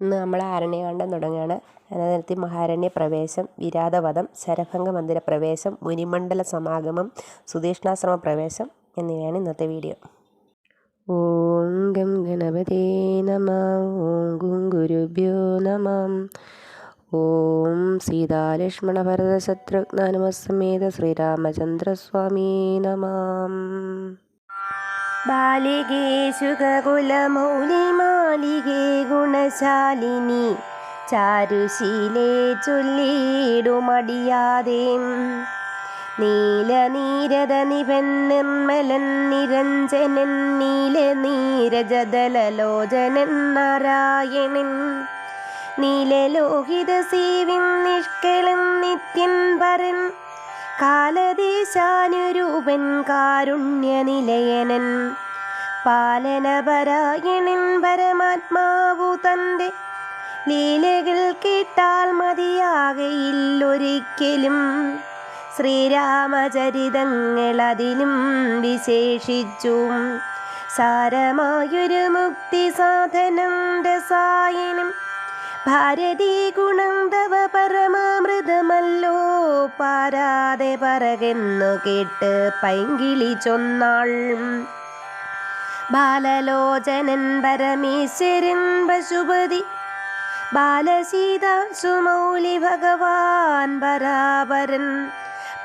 ഇന്ന് നമ്മൾ ആരണ്യകാന്ഡം തുടങ്ങുകയാണ്. അനനിർത്തി മഹാരണ്യ പ്രവേശം വിരാതവധം ശരഭംഗ മന്ദിര പ്രവേശം മുനിമണ്ഡല സമാഗമം സുധീഷ്ണാശ്രമ പ്രവേശം എന്നിവയാണ് ഇന്നത്തെ വീഡിയോ. ഓം ഗം ഗണപതേ നമ ഓം ഗും ഗുരുഭ്യോ നമ ഓം സീതാലക്ഷ്മണ ഭരത ശത്രുഘ്നമസമേത ശ്രീരാമചന്ദ്രസ്വാമീ നമാം. ബാലികേ ശുഖകുലമൗലിമാലികേ ഗുണശാലിനി ചാരുശീലേ ചൊല്ലിടുമടിയാതെ. നീലനീരത നിപൻ നിർമ്മലൻ നിരഞ്ജനൻ നീല നീരജദലോചനൻ നാരായണൻ. നീലലോഹിത സീവിൻ നിഷ്കളൻ നിത്യൻ പരൻ കാലദേശാനുരൂപൻ കാരുണ്യനിലയനൻ. പാലനപരായണൻ പരമാത്മാവു തന്റെ ലീലകൾ കേട്ടാൽ മതിയാകയില്ലൊരിക്കലും. ശ്രീരാമചരിതങ്ങൾ അതിലും വിശേഷിച്ചു സാരമായൊരു മുക്തി സാധനം രസായനം ഭാരതീ ഗുണം തവ പരമാമൃതമല്ലോ. പാരാതെ പറകെന്നു കേട്ട് പൈങ്കിളി ചൊന്നാൾ. ബാലലോചനൻ പരമേശ്വരൻ പശുപതി. ബാലസീതാശുമൗലി ഭഗവാൻ പരാപരൻ.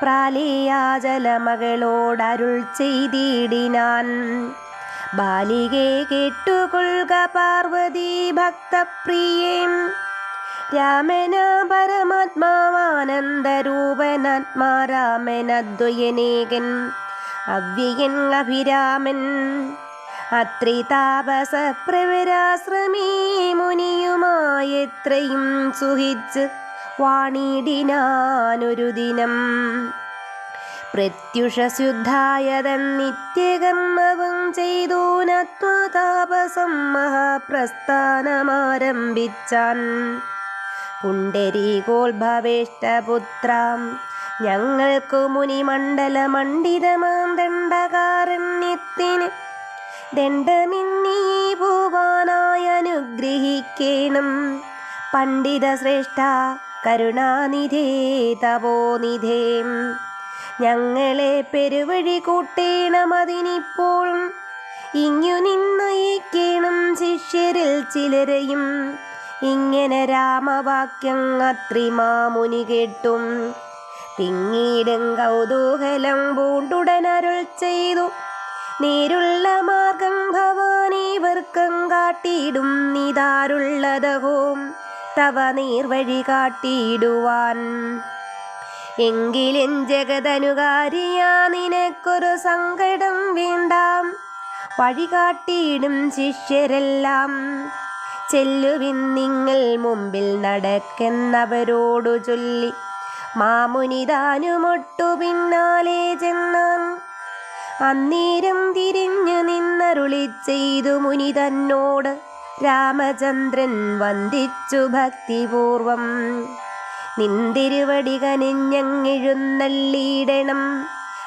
പ്രാലിയാജലമകളോടരുൾ ചെയ്തിടിനാൻ. ബാലികെ കേട്ടുകൊള്ളുക പാർവതി ഭക്തപ്രിയേം. രാമന പരമാത്മാവാനന്ദരൂപനാത്മാ രാമനദ്വയനേകൻ അവ്യയൻ അഭിരാമൻ. അത്രി താപസ പ്രവരാശ്രമീ മുനിയുമായെത്രയും സുഹിച്ച് വാണിടിനാനൊരു ദിനം. പ്രത്യുഷശുദ്ധായതൻ നിത്യകർമ്മവും ചെയ്തു നത്വതാപസം മഹാപ്രസ്ഥാനമാരംഭിച്ചാൻ. പുണ്ടരീകോത്ഭവേഷ്ടപുത്രാം ഞങ്ങൾക്കു മുനിമണ്ഡല മണ്ഡിതമാം ദണ്ഡകാരണ്യത്തിന് ദണ്ഡമിന്നീ പോവാനായി പണ്ഡിതശ്രേഷ്ഠ പണ്ഡിത ശ്രേഷ്ഠ കരുണാനിധേ തപോനിധേ ഞങ്ങളെ പെരുവഴി കൂട്ടേണം അതിനിപ്പോൾ. ഇങ്ങു നിന്നയിക്കണം ശിഷ്യരിൽ ചിലരെയും. ഇങ്ങനെ രാമവാക്യം അത്രിമാമുനി കേട്ടും. പിന്നീടും കൗതൂഹലം പൂണ്ടുടനരുൾ ചെയ്തു. നേരുള്ള മാർഗം ഭവാനേവർക്കം കാട്ടിയിടും. നിതാരുള്ളതവും തവ നീർവഴി കാട്ടിയിടുവാൻ. എങ്കിലും ജഗതനുകാരിയാ നിനക്കൊരു സങ്കടം വേണ്ടാം. വഴികാട്ടിയിടും ശിഷ്യരെല്ലാം. ചെല്ലുവിൻ നിങ്ങൾ മുമ്പിൽ നടക്കുന്നവരോടു ചൊല്ലി. മാമുനിതാനുമൊട്ടു പിന്നാലെ ചെന്നാൻ. അന്നേരം തിരിഞ്ഞു നിന്നരുളി ചെയ്തു മുനി തന്നോട് രാമചന്ദ്രൻ വന്ദിച്ചു ഭക്തിപൂർവം. നിന്തിരുവടി കനിഞ്ഞങ്ങിഴുന്നള്ളിയിടണം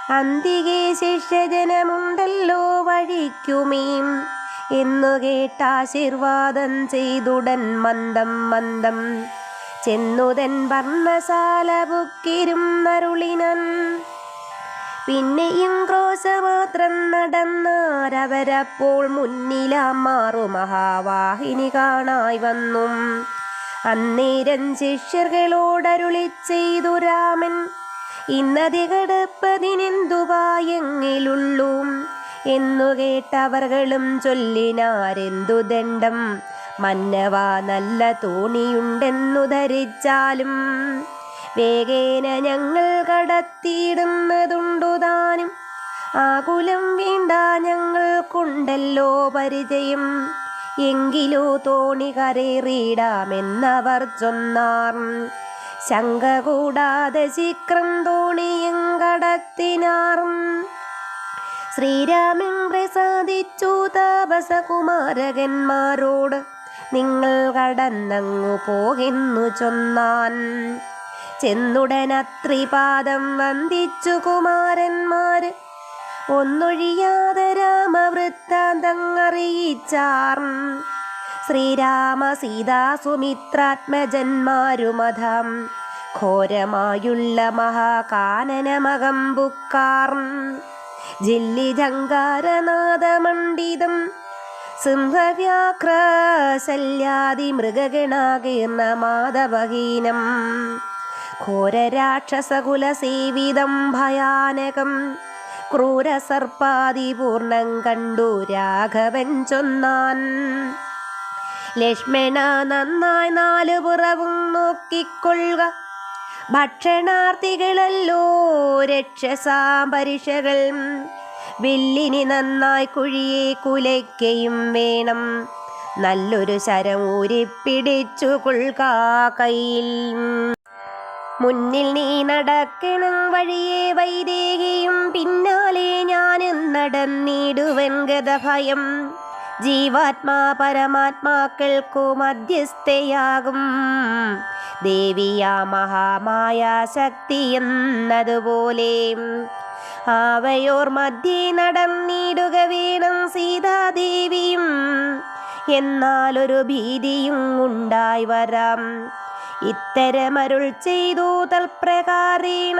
അന്തികെ ശിഷ്യജനമുണ്ടല്ലോ വഴിക്കുമീം എന്നു കേട്ടാശീർവാദം ചെയ്തുടൻ മന്ദം മന്ദം. ചെന്നുതൻ വർണശാല പുക്കിരും നരുളിനൻ പിന്നെയും ക്രോശമാത്രം നടന്നാരവരപ്പോൾ മുന്നിലാം മാറു മഹാവാഹിനി കാണായി വന്നു. അന്നേരം ശിഷ്യർകളോടരുളി ചെയ്തു രാമൻ. ഇന്നതി കടപ്പതിനെന്തുവായെങ്കിലുള്ളൂ എന്നു കേട്ടവർകളും ചൊല്ലിനാരെന്തു ദണ്ഡം? മന്നവ നല്ല തോണിയുണ്ടെന്നു ധരിച്ചാലും വേഗേന ഞങ്ങൾ കടത്തിയിടുന്നതുണ്ടുതാനും ആകുലം വേണ്ട ഞങ്ങൾക്കുണ്ടല്ലോ പരിചയം. എങ്കിലോ തോണി കരേറിയിടാമെന്നവർ ചൊന്നാർ. ശങ്ക കൂടാതെ ശീക്രം തോണിയും കടത്തിനാറും ശ്രീരാമൻ പ്രസാദിച്ചു താപസകുമാരകന്മാരോട് നിങ്ങൾ കടന്നങ്ങു പോകുന്നു ചൊന്നാൻ. ചെന്നുടനത്രിപാദം വന്ദിച്ചു കുമാരന്മാര് ഒന്നൊഴിയാതെ രാമവൃത്താന്തങ്ങറിയിച്ചാർ ശ്രീരാമ സീതാ സുമിത്രാത്മജന്മാരുമധം. ഘോരമായുള്ള മഹാകാനനമകമ്പുക്കാർ ജില്ലി ജങ്കാരനാഥമണ്ഡിതം സിംഹവ്യാഘ്രശല്യാദി മൃഗഗണാകീർണ മാധവഹീനം. ഘോരരാക്ഷസകുലസേവിതം ഭയാനകം ക്രൂരസർപ്പാദിപൂർണം കണ്ടു രാഘവൻ ചൊന്നാൻ. ലക്ഷ്മണ നന്നായി നാലു പുറവും നോക്കിക്കൊള്ളുക. ഭക്ഷണാർത്ഥികളല്ലോ രക്ഷസാപരിഷകൾ വില്ലിനി നന്നായി കുഴിയെ കുലയ്ക്കയും വേണം. നല്ലൊരു ശരം ഊരിപ്പിടിച്ചു കൊള്ളുക കയ്യിൽ. മുന്നിൽ നീ നടക്കണം വഴിയെ വൈദേഹിയും പിന്നാലെ ഞാനും നടന്നിടുവൻ ഗതഭയം ജീവാത്മാ പരമാത്മാക്കൾക്കു മധ്യസ്ഥയാകും. ദേവിയാ മഹാമായ ശക്തി എന്നതുപോലെ ആവയോർ മധ്യേ നടന്നിടുക വേണം സീതാദേവിയും. എന്നാലൊരു ഭീതിയും ഉണ്ടായി വരാം. ഇത്തരമരുൾ ചെയ്തു തൽപ്രകാരേണ.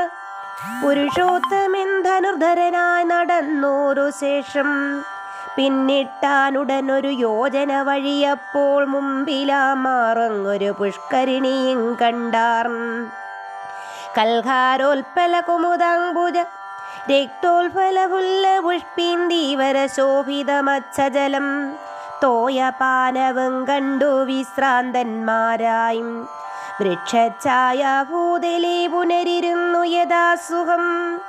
പുരുഷോത്തമൻ ധനുർധരനായി നടന്നോരു ശേഷം പിന്നിട്ടാനുടനൊരു യോജന വഴിയപ്പോൾ മുമ്പിലാ മാറങ്ങൊരു പുഷ്കരിണിയും കണ്ടാർ കൽഹാരോൽപ്പല കുമുദാംബുജ രക്തോൽഫല പുല്ല ശോഭിതമച്ചജലം ശോഭിതമച്ഛജലം തോയപാനവും കണ്ടു വിശ്രാന്തന്മാരായും വൃക്ഷഛായ ഭൂതലേ പുനരിരുന്നു യഥാസുഖം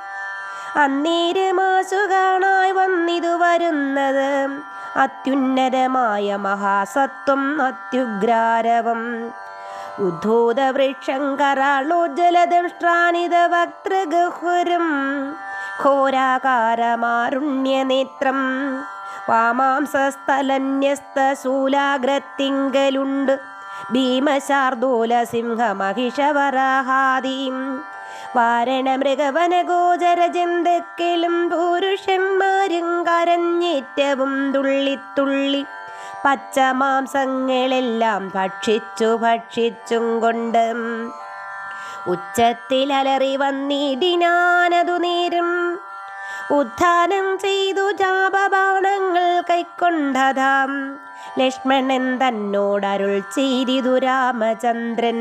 അന്നേരമാശു കാണായി വന്നിതു വരുന്നത്. അത്യുന്നതമായ മഹാസത്വം അത്യുഗ്രാരവം. ഉദ്ധൂത വൃക്ഷം കരാളോ കരാളോജ്ജലദംഷ്ട്രാനിത വക്തൃഗഹുരം ഘോരാകാരമാരുണ്യനേത്രം. വാമാംസസ്ഥലന്യസ്ത ശൂലാഗ്രത്തിങ്കലുണ്ട് ഭീമശാർദൂല സിംഹമഹിഷവരാഹാദീം വാരണമൃഗവനഗോചര ജന്തുക്കളും പുരുഷന്മാരും കരഞ്ഞേറ്റവും തുള്ളിത്തുള്ളി. പച്ച മാംസങ്ങളെല്ലാം ഭക്ഷിച്ചു ഭക്ഷിച്ചും കൊണ്ട് ഉച്ചത്തിൽ അലറി വന്നിടിനാനതു നേരം ഉത്ഥാനം ചെയ്തു ജാപബാണങ്ങൾ കൈക്കൊണ്ടതാം. ലക്ഷ്മണൻ തന്നോടരുൾ ചെയ്തിതു രാമചന്ദ്രൻ.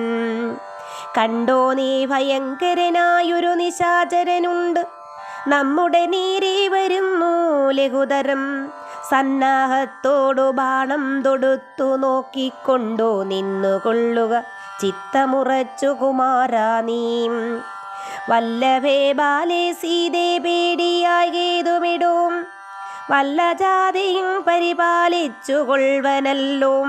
കണ്ടോ നീ ഭയങ്കരനായൊരു നിശാചരനുണ്ട്. നമ്മുടെ നേരെ വരും മൂലകുതരം സന്നാഹത്തോടു ബാണം തൊടുത്തു നോക്കിക്കൊണ്ടോ നിന്നുകൊള്ളുക ചിത്തമുറച്ചു കുമാര നീ. വല്ലഭേ ബാലേ സീതേ പേടിയാകേതുമിടും വല്ല ജാതിയും പരിപാലിച്ചു കൊൾവനല്ലോ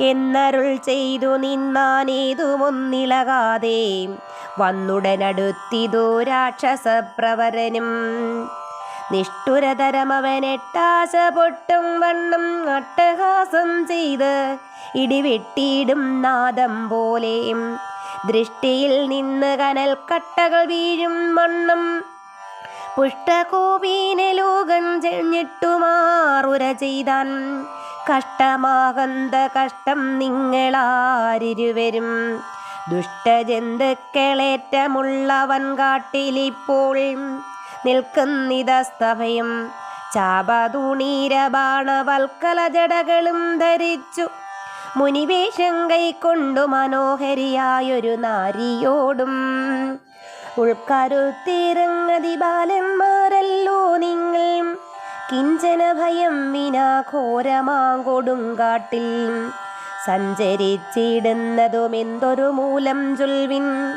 എന്നരുൾ ചെയ്തു നിന്നാൻ നിന്നാനേതുമൊന്നിളകാതെ വന്നുടനടുത്തിതോ രാക്ഷസപ്രവരനും. നിഷ്ഠുരതരമവനെട്ടാശ പൊട്ടും വണ്ണം അട്ടഹാസം ചെയ്ത് ഇടിവെട്ടിയിടും നാദം പോലെയും ദൃഷ്ടിയിൽ നിന്ന് കനൽ കട്ടകൾ വീഴും വണ്ണം പുഷ്ടകോപീന ലോകം ചെഞ്ഞിട്ടുമാറുര ചെയ്താൻ കഷ്ടമാകന്ത കഷ്ടം നിങ്ങളാരിരുവരും. ദുഷ്ടജന്തുക്കളേറ്റമുള്ളവൻ കാട്ടിലിപ്പോൾ നിൽക്കുന്നിതസ്തഭയും. ചാപതുണീരബാണവൽക്കല ജടകളും ധരിച്ചു മുനിവേഷം കൈക്കൊണ്ടു മനോഹരിയായൊരു നാരിയോടും ഉൾക്കരുത്തിറങ്ങതി ബാലന്മാരല്ലോ നിങ്ങൾ. കിഞ്ചന ഭയം വിനാ ഘോരമാങ്കൊടുങ്കാട്ടിൽ സഞ്ചരിച്ചിടുന്നതും എന്തൊരു മൂലം ചൊൽവിൻ.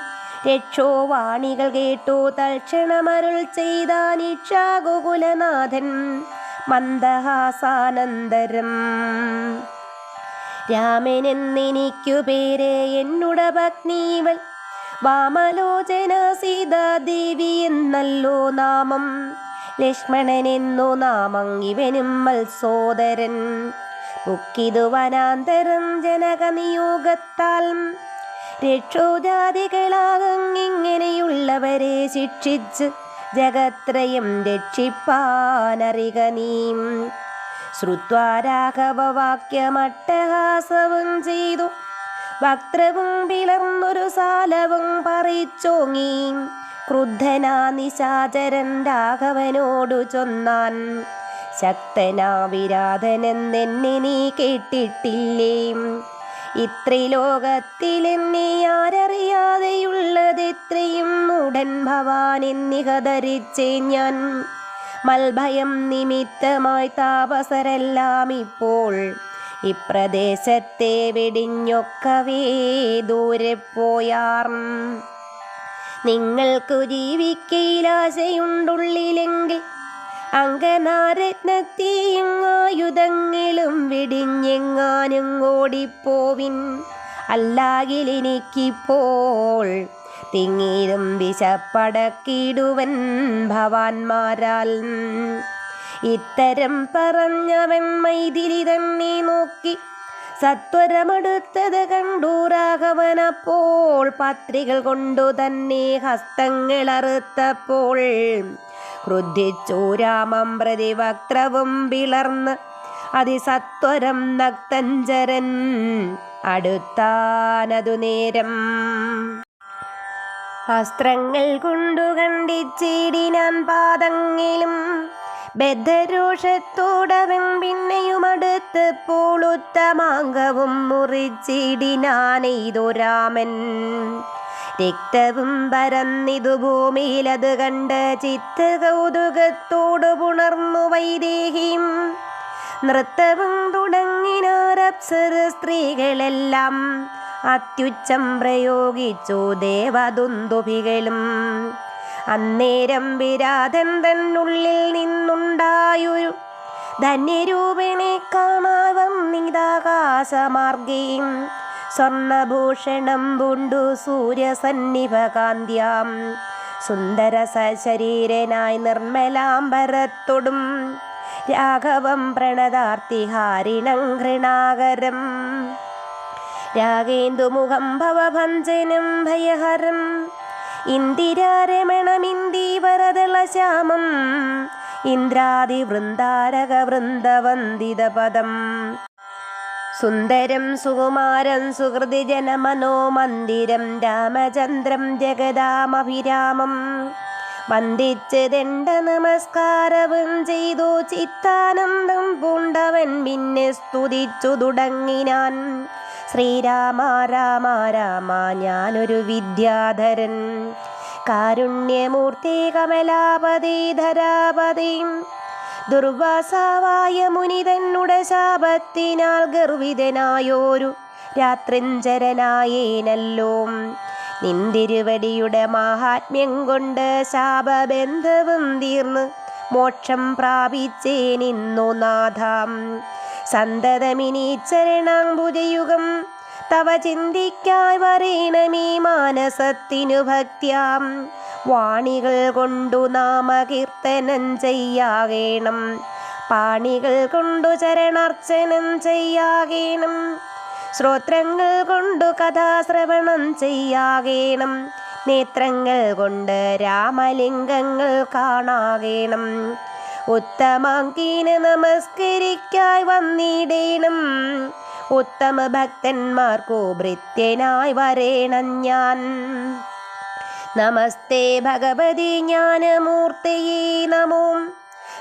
രക്ഷോവാണികൾ കേട്ടു തൽക്ഷണമരുൾ ചെയ്താനിക്ഷാഗോകുലനാഥൻ. മന്ദഹാസാനന്ദരം രാമനെന്നെനിക്കു പേരെ എന്നുട വാമലോചന സീതാദേവി എന്നല്ലോ നാമം. ലക്ഷ്മണനെന്നു നാമം ഇവനും മത്സോദരൻ. മുക്കിതു വനാന്തരം ജനകനിയോഗത്താൽ രക്ഷോജാതികളാകും ഇങ്ങനെയുള്ളവരെ ശിക്ഷിച്ച് ജഗത്രയം രക്ഷിപ്പാനറിക നീം ശ്രുത്വാരാഘവവാക്യമട്ടഹാസവും ചെയ്തു വക്രവും പിളർന്നൊരു സാലവും പറിച്ചോങ്ങി. ക്രുദ്ധനാ നിശാചരൻ രാഘവനോടു ചൊന്നാൻ. ശക്തനാ വിരാധനെന്നെന്നെ നീ കേട്ടിട്ടില്ലേ? ഇത്രിലോകത്തിലെന്നെ ആരറിയാതെയുള്ളതെത്രയും ഉടൻ ഭവാൻ എന്നിഹ ധരിച്ചേ ഞാൻ. മൽഭയം നിമിത്തമായി താപസരെല്ലാം ഇപ്പോൾ ഇപ്രദേശത്തെ വെടിഞ്ഞൊക്കവേ ദൂരെ പോയാർ. നിങ്ങൾക്കു ജീവിക്കയിലാശയുണ്ടുള്ളിലെങ്കിൽ അങ്കനാരത്നത്തെയും ആയുധങ്ങളും വെടിഞ്ഞെങ്ങാനും ഓടിപ്പോവിൻ. അല്ലാകിലെനിക്കിപ്പോൾ തിങ്ങീരും വിശപ്പടക്കിടുവൻ ഭവാന്മാരാൽ. ഇത്തരം പറഞ്ഞവൻ മൈതിരി തന്നെ നോക്കി. സത്വരമെടുത്തത് കണ്ടു രാഘവനപ്പോൾ. പത്രികൾ കൊണ്ടു തന്നെ ഹസ്തങ്ങളറുത്തപ്പോൾ ക്രുദ്ധിച്ചു രാമം പ്രതിവക്ത്രവും പിളർന്ന് അതിസത്വരം നക്തഞ്ചരൻ അടുത്താനതു നേരം. അസ്ത്രങ്ങൾ കൊണ്ടു കണ്ടിച്ചിടിനാൻ പാദങ്ങിലും ബദ്ധരോഷത്തോടവൻ പിന്നെയും അടുത്ത് പൂളുത്തമാങ്കവും മുറിച്ചിടിനാനെയ്തു രാമൻ. രക്തവും പരന്നിതു ഭൂമിയിലത് കണ്ട് ചിത്ത കൗതുകത്തോടു പുണർന്നു വൈദേഹിയും നൃത്തവും തുടങ്ങിനാരപ്സര സ്ത്രീകളെല്ലാം അത്യുച്ചം പ്രയോഗിച്ചു ദേവദുന്തുഭികളും അന്നേരം വിരാതൻ തന്നുള്ളിൽ നിന്നുണ്ടായൊരു ധന്യരൂപനെ കാണാൻ നീതാകാശമാർഗീം സ്വർണഭൂഷണം പൂണ്ടു സൂര്യസന്നിഭകാന്ത്യാം സുന്ദര സശരീരനായി നിർമ്മലാംബരത്തൊടും. രാഘവം പ്രണതാർത്തിഹാരിണം ഘൃണാകരം. രാഗേന്ദുമുഖം ഭവഭഞ്ജനം ഭയഹരം. ഇന്ദിരാരമണമിന്ദീവരദളശ്യാമം വൃന്ദവന്ദിത പദം സുന്ദരം സുകുമാരം മന്ദിരം രാമചന്ദ്രം ജഗദാമഭിരാമം. വന്ദിച്ച് ദണ്ഡ നമസ്കാരവും ചെയ്തു ചിത്താനന്ദം പൂണ്ടവൻ പിന്നെ സ്തുതിച്ചു തുടങ്ങിനാൻ. ശ്രീരാമ രാമ രാമ ഞാനൊരു വിദ്യാധരൻ. കാരുണ്യമൂർത്തി കമലാപതി ധരാപതി. ദുർവാസാവായ മുനിതന്നുടെ ശാപത്തിനാൽ ഗർവിതനായോരു രാത്രിഞ്ചരനായേനല്ലോ. നിന്തിരുവടിയുടെ മഹാത്മ്യം കൊണ്ട് ശാപബന്ധവും തീർന്ന് മോക്ഷം പ്രാപിച്ചേനിന്നു നാഥാം. സന്തതമിനി ചരണാംബുജയുഗം തവ ചിന്തിക്കായി വരേണമീ മാനസത്തിനു ഭക്ത്യാം. വാണികൾ കൊണ്ടു നാമകീർത്തനം ചെയ്യാകേണം. പാണികൾ കൊണ്ടു ചരണാർച്ചനം ചെയ്യാകേണം. ശ്രോത്രങ്ങൾ കൊണ്ടു കഥാശ്രവണം ചെയ്യാകേണം. നേത്രങ്ങൾ കൊണ്ട് രാമലിംഗങ്ങൾ കാണാകേണം. ഉത്തമാങ്കീന് നമസ്കരിക്കായി വന്നിടേണം. ഉത്തമ ഭക്തന്മാർക്കു ഭൃത്യനായി വരേണം ഞാൻ. നമസ്തേ ഭഗവതി ജ്ഞാനമൂർത്തിയേ നമോ.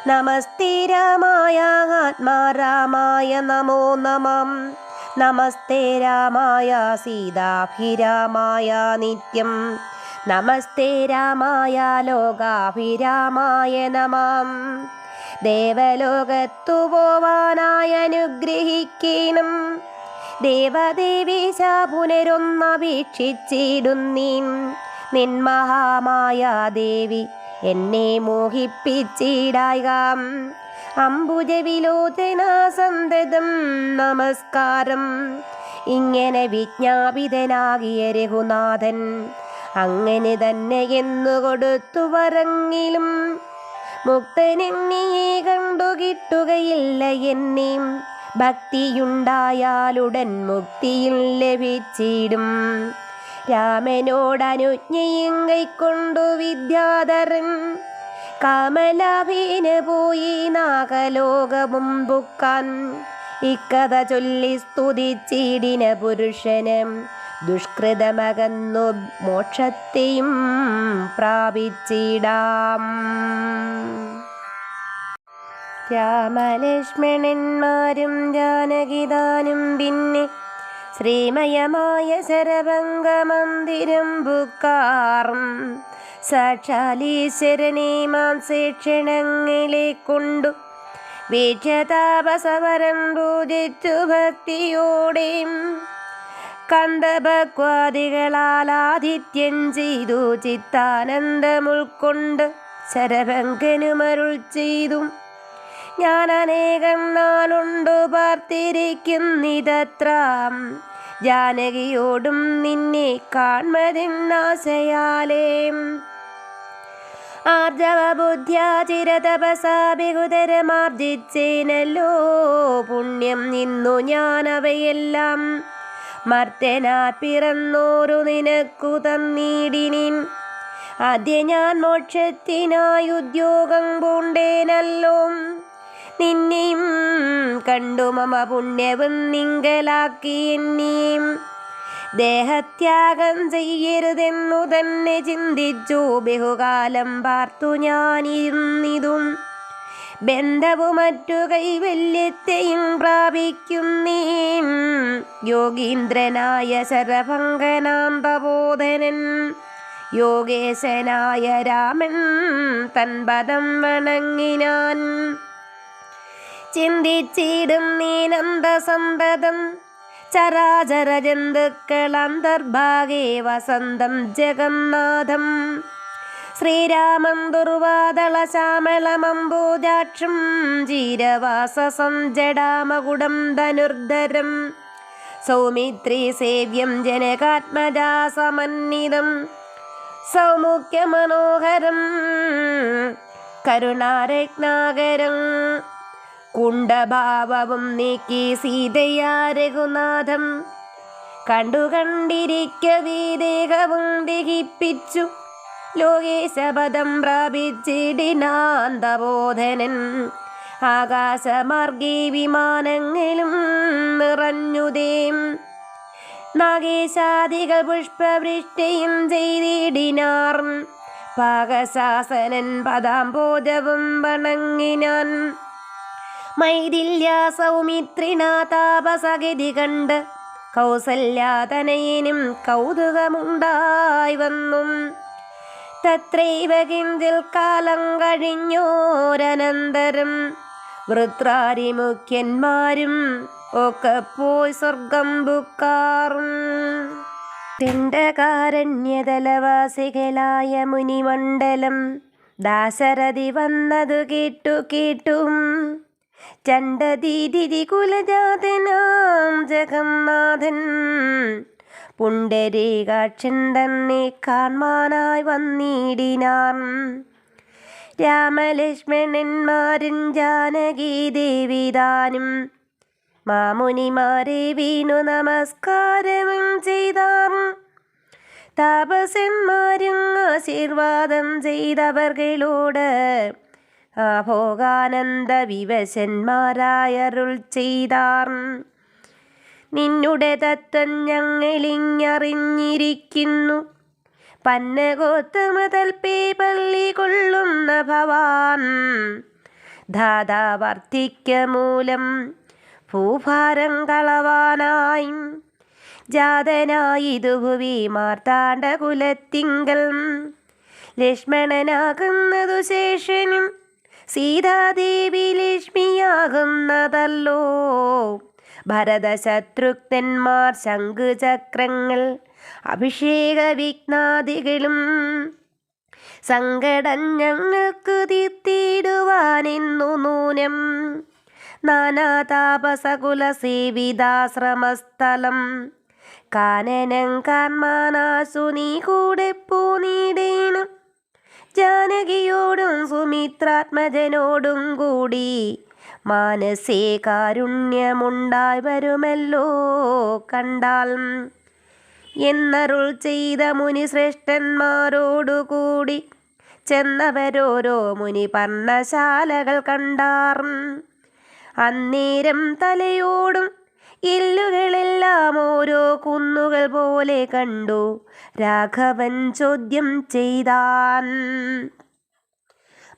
നമസ്തേ രാമായ ആത്മാ രാമായ നമോ നമം. നമസ്തേ രാമായ സീതാഭിരാമായ നിത്യം. നമസ്തേ രാമായ ലോകാഭിരാമായ നമാം. ദേവലോകത്തു പോവാനായി അനുഗ്രഹിക്കണം ദേവദേവീശ പുനരൊന്നപേക്ഷിച്ചിടുന്നീൻ മഹാമായ ദേവി എന്നെ മോഹിപ്പിച്ചിടാകാം അംബുജവിലോചന സന്തതം നമസ്കാരം. ഇങ്ങനെ വിജ്ഞാപിതനാകിയ രഘുനാഥൻ അങ്ങനെ തന്നെ എന്നു കൊടുത്തു വരങ്ങിലും മുക്തനെന്നിയെ കണ്ടു കിട്ടുകയില്ല എന്നേം. ഭക്തിയുണ്ടായാലുടൻ മുക്തിയിൽ ലഭിച്ചിടും. രാമനോടനുജ്ഞയും കൈക്കൊണ്ടു വിദ്യാധരൻ. കമലാഭീന് പോയി നാഗലോകമുമ്പുക്കാൻ. ഇക്കഥ ചൊല്ലി സ്തുതിച്ചിടിന പുരുഷനും. ദുഷ്കൃതമകന്നു മോക്ഷത്തെയും പ്രാപിച്ചിടാം. രാമലക്ഷ്മണന്മാരും ജാനകിതാനും പിന്നെ ശ്രീമയമായ ശരഭംഗമന്ദിരം ബുക്കാറും സാക്ഷാലീശ്വരനെ മാംസേക്ഷണങ്ങളെ കൊണ്ടു വീക്ഷതാപസവരം പൂജിച്ചു ഭക്തിയോടെയും കണ്ടഭക്വാദികളാൽ ആതിഥ്യം ചെയ്തു ചിത്താനന്ദം ഉൾക്കൊണ്ട് ശരഭങ്കനുമരുൾ ചെയ്തു. ഞാൻ അനേകം നാളുണ്ടു പാർത്തിരിക്കുന്നിതത്രാം. ജാനകിയോടും നിന്നെ കാൺമതിന്നാശയാലേ ചിരതപസാ പുണ്യം നിന്നു ഞാൻ അവയെല്ലാം മർത്തനാ പിറന്നോരു നിനക്കു തന്നീടിനിൻ. ആദ്യ ഞാൻ മോക്ഷത്തിനായി ഉദ്യോഗം പൂണ്ടേനല്ലോ. നിന്നെയും കണ്ടു മമ പുണ്യവും നിങ്കലാക്കി എന്നെയും ദേഹത്യാഗം ചെയ്യരുതെന്നു തന്നെ ചിന്തിച്ചു. ബഹുകാലം പാർത്തു ഞാനിരുന്നിതും. ബന്ധവുമറ്റു കൈവല്യത്തെയും പ്രാപിക്കുന്നീ യോഗീന്ദ്രനായ ശരഭങ്കനാം പ്രബോധനൻ യോഗേശനായ രാമൻ തൻ പദം വണങ്ങിനാൻ. ചിന്തിച്ചിടും നീനന്ദസന്തതം ചരാചര ജന്തുക്കൾ അന്തർഭാഗേ വസന്തം ജഗന്നാഥം. ശ്രീരാമം ദുർവാദള ശ്യാമളമംബോജാക്ഷം ജീരവാസസം ജടാമകുടം ധനുർധരം. സൗമിത്രി സേവ്യം ജനകാത്മജാ സമന്വിതം സൗമുഖ്യമനോഹരം കരുണാരത്നാകരം. കുണ്ടഭാവവും നീക്കി സീതയാ രഘുനാഥം കണ്ടു ദഹിപ്പിച്ചു. ലോകേശപദം പ്രാപിച്ചിടിനാന്തബോധനൻ ആകാശമാർഗി വിമാനങ്ങളും നിറഞ്ഞുതേം നാഗേശാദികൾ പുഷ്പവൃഷ്ടിയും ചെയ്തിടിനാർ. പാകശാസനൻ പദാംബോധവും വണങ്ങിനാൻ. മൈതില്യ സൗമിത്രിനാതാപസഗതി കണ്ട് കൗസല്യാതനയനും കൗതുകമുണ്ടായി വന്നും. തത്രൈവ കിഞ്ചിൽ കാലം കഴിഞ്ഞോരനന്തരം വൃത്രാരിമുഖ്യന്മാരും ഒക്കെ പോയി സ്വർഗം ബുക്കാറും പിണ്ടകാരണ്യതലവാസികളായ മുനിമണ്ഡലം ദാശരഥി വന്നതു കേട്ടു കേട്ടും ചണ്ടദീതി കുലജാതനാം ജഗന്നാഥൻ. പുണ്ടരീകാക്ഷൻ തന്നെ കാൺമാനായി വന്നിടിനാർ രാമലക്ഷ്മണന്മാരും ജാനകി ദേവിതാനും മാമുനിമാരെ വീണു നമസ്കാരവും ചെയ്താർ താപസന്മാരും ആശീർവാദം ചെയ്തവർകളോട് ആഭോഗാനന്ദ വിവശന്മാരായരുൾ ചെയ്താർ. നിന്നുടെ തത്വം ഞങ്ങളിങ്ങറിഞ്ഞിരിക്കുന്നു. പന്നഗോത്തമതൽപ്പേ പള്ളി കൊള്ളുന്ന ഭവാൻ. ധാതാവർത്തിക്ക മൂലം ഭൂഭാരം കളവാനായി. ജാതനായിതു ഭുവി മാർത്താണ്ഡ കുലത്തിങ്കൽ ലക്ഷ്മണനാകുന്നതു ശേഷനും സീതാദേവി ലക്ഷ്മിയാകുന്നതല്ലോ. ഭരതശത്രുഘ്നന്മാർ ശംഖുചക്രങ്ങൾ അഭിഷേക വിഘ്നാദികളും സങ്കടം ഞങ്ങൾക്ക് തീർത്തിടുവാനിന്നു നൂനം. നാനാതാപസകുല സേവിതാശ്രമസ്ഥലം കാനനം കാൺമാനാശു നീ കൂടെ പോനീടേണം ജാനകിയോടും സുമിത്രാത്മജനോടും കൂടി മാനസേ കാരുണ്യമുണ്ടായി വരുമല്ലോ കണ്ടാൽ. എന്നരുൾ ചെയ്ത മുനി ശ്രേഷ്ഠന്മാരോടുകൂടി ചെന്നവരോരോ മുനി പർണശാലകൾ കണ്ടാർ. അന്നേരം തലയോടും ഇല്ലുകളെല്ലാം ഓരോ കുന്നുകൾ പോലെ കണ്ടു. രാഘവൻ ചോദ്യം ചെയ്താൻ.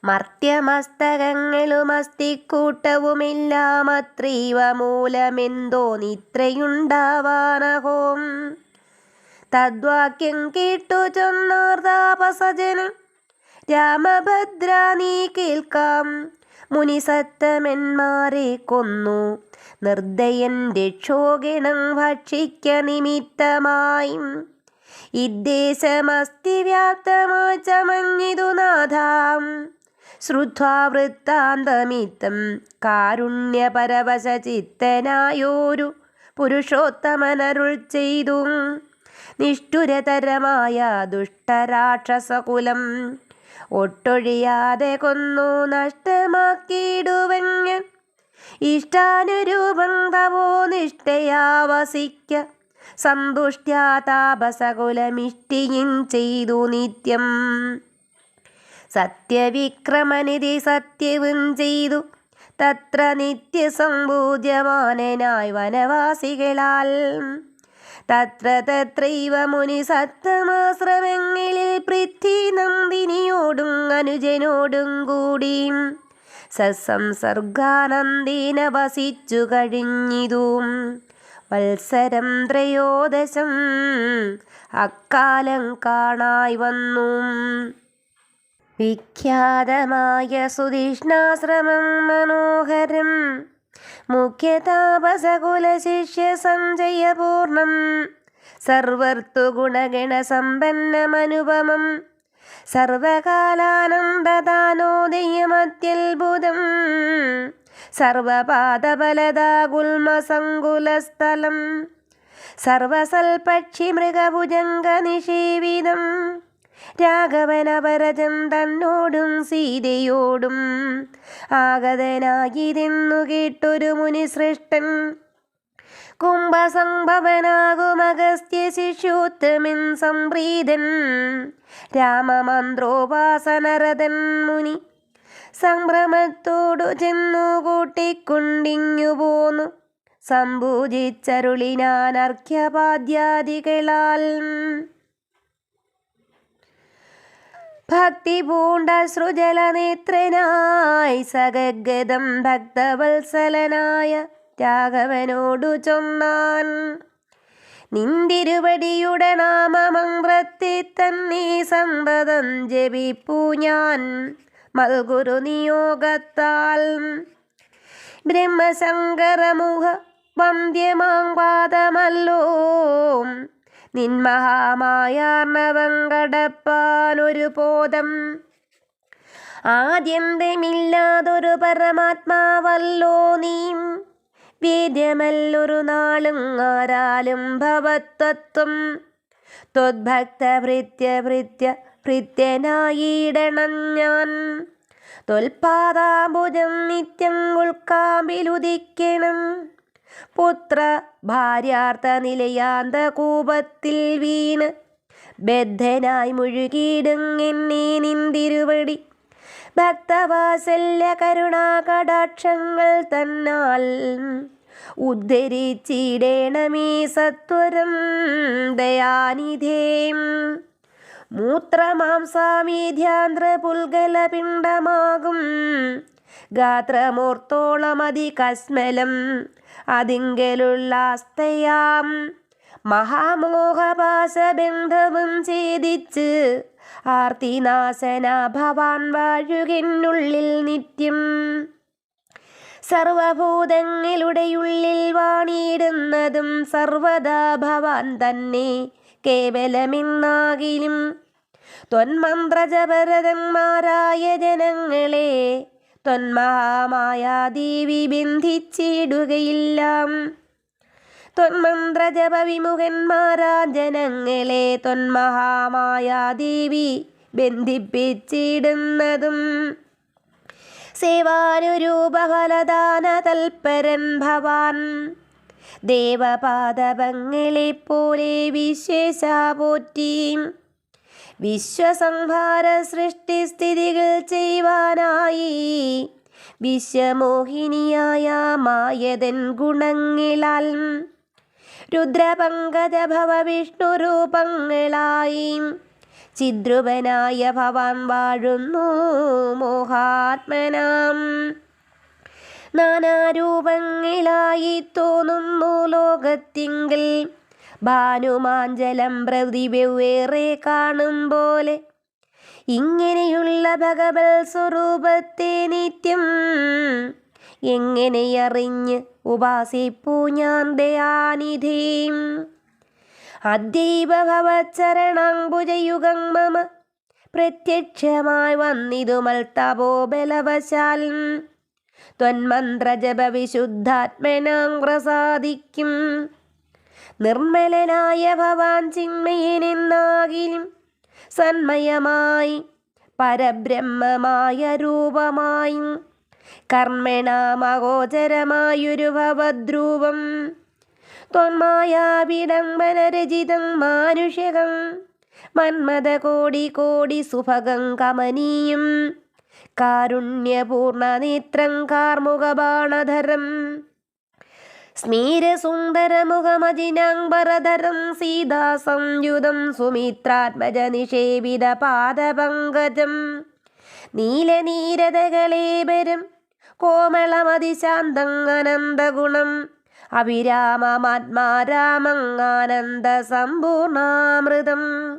മർത്യമസ്തകങ്ങളും അസ്ഥിക്കൂട്ടവുമെല്ലാം അത്രീവ മൂലമെന്തോ നിത്രയുണ്ടാവാനഹോം. തദ്വാക്യം കേട്ടു ചൊന്നാർ താപസജനം രാമഭദ്ര നീ കേൾക്കാം. മുനിസത്തമന്മാരെ കൊന്നു. നിർദ്ദയൻ രക്ഷോഗണം ഭക്ഷിക്ക നിമിത്തമായി. ഇദ്ദേശമസ്തി വ്യാപ്തമായി ചമഞ്ഞിതു നാഥാം. ശ്രുത്വാ വൃത്താന്തമിത്തം കാരുണ്യപരവശചിത്തനായോരു പുരുഷോത്തമനരുൾ ചെയ്തു. നിഷ്ഠുരതരമായ ദുഷ്ടരാക്ഷസകുലം ഒട്ടൊഴിയാതെ കൊന്നു നഷ്ടമാക്കിയിടുവൻ ഇഷ്ടാനുരൂപം തവോ നിഷ്ഠയാവസിക്ക. സന്തുഷ്ട്യാ താപസകുലമിഷ്ടിയും ചെയ്തു നിത്യം. സത്യവിക്രമനിധി സത്യവും ചെയ്തു. തത്ര നിത്യസംപൂജ്യമാനനായി വനവാസികളാൽ. തത്ര തത്രൈവ മുനി സത്തമാശ്രമങ്ങളിൽ പൃഥ്വി നന്ദിനിയോടും അനുജനോടും കൂടി സസംസർഗാനന്ദിന വസിച്ചു കഴിഞ്ഞിതും. വത്സരം ത്രയോദശം അക്കാലം കാണായി വന്നു. വിഖ്യാതമായ സുതീഷ്ണാശ്രമം മനോഹരം മുഖ്യതാപസകുലശിഷ്യ സഞ്ജയപൂർണം സർവർത്തുഗുണഗണസമ്പന്നമനുപമം സർവകാലാനന്ദദാനോദയമത്യത്ഭുതം സർവപാദബലദാഗുൽമസങ്കുലസ്ഥലം സർവസൽപക്ഷി മൃഗഭുജംഗനിഷേവിതം രാഘവനപരജം തന്നോടും സീതയോടും ആഗതനായിരുന്നു കേട്ടൊരു മുനിശ്രേഷ്ഠൻ. കുംഭസംഭവനാകുമഗസ്ത്യ ശിഷ്യോത്തമൻ സംപ്രീതൻ. രാമമന്ത്രോപാസനരതൻ മുനി സംഭ്രമത്തോടു ചെന്നു കൂട്ടിക്കൊണ്ടിങ്ങു പോന്നു. സംഭൂജിച്ചരുളിനാൻ അർഘ്യപാദ്യാദികളാൽ ഭക്തി പൂണ്ട സൃജലനേത്രനായി സഗഗതം ഭക്തവത്സലനായ രാഘവനോടു ചൊന്നാൻ. നിന്തിരുവടിയുടെ നാമമന്ത്രത്തെ തന്നെ സന്തതം ജപിപ്പു ഞാൻ. മൽഗുരു നിയോഗത്താൽ ബ്രഹ്മശങ്കരമുഖ വന്ധ്യമാം പാദമല്ലോ ബോധം. ആദ്യന്തമില്ലാതൊരു പരമാത്മാവല്ലോ നീ. വേദ്യമല്ലൊരു നാളും ആരാലും ഭവത്തത്വം. ത്വദ്ഭക്ത ഭൃത്യ ഭൃത്യ ഭൃത്യനായിടണം ഞാൻ. തൊൽപാദാഭുജം നിത്യം ഉൾക്കാമ്പിലുദിക്കണം. പുത്ര ഭാര്യാർത്ഥ നിലയാന്ത കൂപത്തിൽ വീണ് ബദ്ധനായി മുഴുകിയിടുങ്ങെന്നെ നിന്തിരുവടി. ഭക്തവാസല്യ കരുണാ കടാക്ഷങ്ങൾ തന്നാൽ ഉദ്ധരിച്ചിടേണമേ സത്വരം ദയാനിധേം. മൂത്രമാംസാമീധ്യാന്ധ്ര പുൽകല പിണ്ഡമാകും ഗാത്രമൂർത്തോളമതി കസ്മലം അതിങ്കലുള്ള അസ്തയാം മഹാമോഹപാശബന്ധവും ഛേദിച്ച് ആർത്തിനാശന ഭവാൻ വാഴുകെന്നുള്ളിൽ നിത്യം. സർവഭൂതങ്ങളുടെ ഉള്ളിൽ വാണിയിടുന്നതും സർവദാ ഭവാൻ തന്നെ കേവലമെന്നാകിലും. ത്വന്മന്ത്രജപരതന്മാരായ ജനങ്ങളെ ത്വന്മഹാമായാദേവി ബന്ധിച്ചിടുകയില്ല. തൊന്മന്ത്രജപ വിമുഖന്മാരാ ജനങ്ങളെ തൊന്മഹാമായാദേവി ബന്ധിപ്പിച്ചിടുന്നതും. സേവാനുരൂപഫലദാന തൽപരൻ ഭവാൻ. ദേവപാദപങ്ങളെപ്പോലെ വിശേഷ പോറ്റി. വിശ്വസംഹാര സൃഷ്ടിസ്ഥിതികൾ ചെയ്യുവാനായി. വിശ്വമോഹിനിയായ മായതൻ ഗുണങ്ങളാൽ രുദ്രപങ്കജഭവ വിഷ്ണു രൂപങ്ങളായി. ചിദ്രുപനായ ഭവാൻ വാഴുന്നു മോഹാത്മനാം. നാനാരൂപങ്ങളായി തോന്നുന്നു ലോകത്തിങ്കിൽ ഭാനുമാഞ്ചലം പ്രതി വെവ്വേറെ കാണും പോലെ. ഇങ്ങനെയുള്ള ഭഗവൽ സ്വരൂപത്തെ നിത്യം എങ്ങനെയറിഞ്ഞ് ഉപാസിപ്പൂ ഞാൻ ദയാനിധിയും ഭുജയുഗം മമ. പ്രത്യക്ഷമായി വന്നിതു മൽത്തപോബലവശാൽ. ത്വന്മന്ത്രജപ വിശുദ്ധാത്മനാം പ്രസാദിക്കും. നിർമ്മലനായ ഭവാൻ ചിന്മയനെന്നാകിലും സന്മയമായി പരബ്രഹ്മമായ രൂപമായി കർമ്മണാമഗോചരമായൊരു ഭവദ്രൂപം. ത്വന്മായാവിഡംബനരചിതം മാനുഷികം മന്മത കോടി കോടി സുഭഗം കമനീയം. കാരുണ്യപൂർണ നേത്രം കാർമുകബാണധരം. സ്മീരസുന്ദരമുഖമജിനാംബരധരം സീതാസംയുതം സുമിത്രാത്മജ നിഷേവിത പാദപങ്കജം നീലനീരതകളേബരം കോമളമതിശാന്തങ്ങനന്ദഗുണം അഭിരാമമാത്മാരാമങ്ങാനന്ദ സമ്പൂർണാമൃതം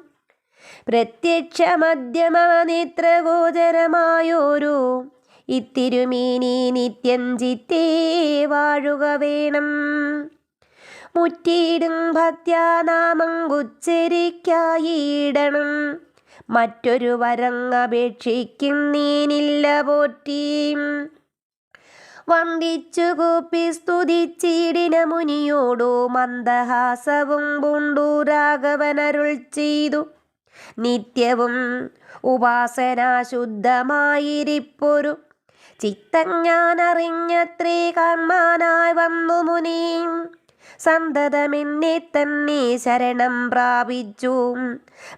പ്രത്യക്ഷമധ്യമനേത്രഗോചരമായോരു ഇത്തിരുമീനി നിത്യം ചിത്തേ വാഴുക വേണം. മുറ്റിയിടും ഭക്ത്യാനാമം ഉച്ചരിക്കായിടണം. മറ്റൊരു വരങ്ങപേക്ഷിക്കും നീനില്ല പോറ്റീം. വന്ദിച്ചു കൂപ്പി സ്തുതിച്ചിടിന മുനിയോടു മന്ദഹാസവും പൂണ്ടു രാഘവനരുൾ ചെയ്തു. നിത്യവും ഉപാസന ശുദ്ധമായിരിപ്പൊരു ചിത്തം ഞാൻ വന്നു മുനി. സന്തതമെന്നെ തന്നെ ശരണം പ്രാപിച്ചു.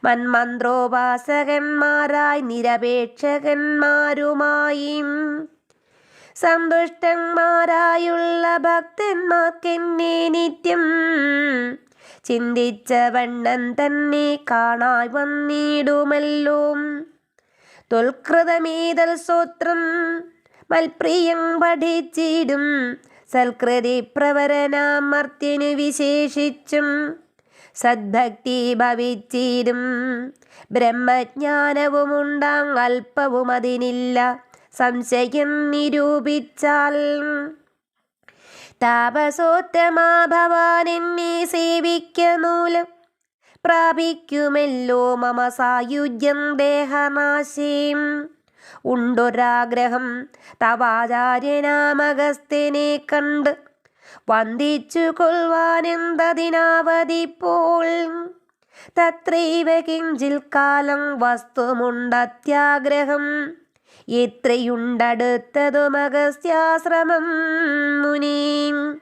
മന്മന്ത്രോപാസകന്മാരായി നിരപേക്ഷകന്മാരുമായി. സന്തുഷ്ടന്മാരായുള്ള ഭക്തന്മാർക്കെന്നെ നിത്യം ചിന്തിച്ച വണ്ണം തന്നെ കാണായി വന്നിടുമല്ലോ. തൊൽകൃതമേതൽ സൂത്രം മൽപ്രിയം പഠിച്ചിടും. സൽകൃതി പ്രവരനാമർത്തിനു വിശേഷിച്ചും സദ്ഭക്തി ഭവിച്ചിടും. ബ്രഹ്മജ്ഞാനവുമുണ്ടാങ് അല്പവും അതിനില്ല സംശയം നിരൂപിച്ചാൽ. താപസോത്തമാ ഭവാൻ എന്നെ പ്രാപിക്കുമല്ലോ മമ സായുജ്യം ദേഹനാശീം. ഉണ്ടൊരാഗ്രഹം. തവാചാര്യനാമകസ്ഥനെ കണ്ട് വന്ദിച്ചു കൊള്ളുവാനെന്തതിനാവതിപ്പോൾ തത്രൈവ കിഞ്ചിൽ കാലം വസ്തുമുണ്ടത്യാഗ്രഹം. എത്രയുണ്ടടുത്തതുമകസ്യാശ്രമം മുനീം.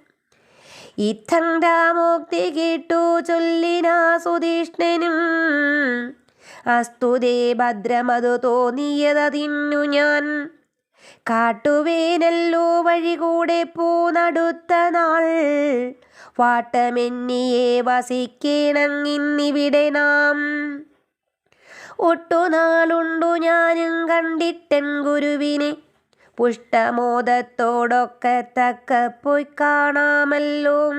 ഇത്തം രാമോക്തി കേട്ടു ചൊല്ലിനാ സുധീഷ്ണനും. അസ്തുതേ ഭദ്രമതു തോന്നിയതതിന്നു ഞാൻ. കാട്ടുവേനല്ലോ വഴി കൂടെ പോന്നടുത്ത നാൾ. വാട്ടമെന്നിയെ വസിക്കേണങ്ങിന്നിവിടെ നാം. ഒട്ടുനാളുണ്ടു ഞാനും കണ്ടിട്ടൻ ഗുരുവിനെ. പുഷ്ടമോദത്തോടൊക്കെ തക്ക പോയി കാണാമല്ലോ.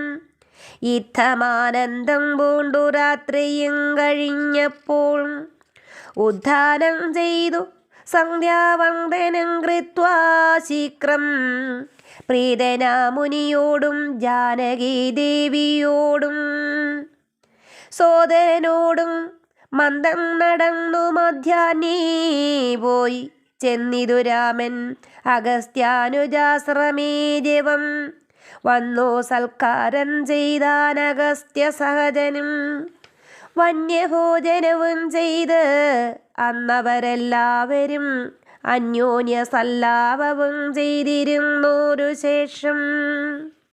ഇത്തമാനന്ദം പൂണ്ടു രാത്രിയും കഴിഞ്ഞപ്പോൾ ഉദ്ധാനം ചെയ്തു സന്ധ്യാവന്ദനം കൃത്വാ ശീക്രം. പ്രീതനാമുനിയോടും ജാനകി ദേവിയോടും സോദരനോടും മന്ദം നടന്നു മധ്യാനീ പോയി. ചെന്നിതു രാമൻ അഗസ്ത്യാനുജാശ്രമേ ജവം വന്നു സൽക്കാരം ചെയ്താൻ അഗസ്ത്യ സഹജനും. വന്യഭോജനവും ചെയ്ത് അന്നവരെല്ലാവരും അന്യോന്യ സല്ലാപവും ചെയ്തിരുന്നോരു ശേഷം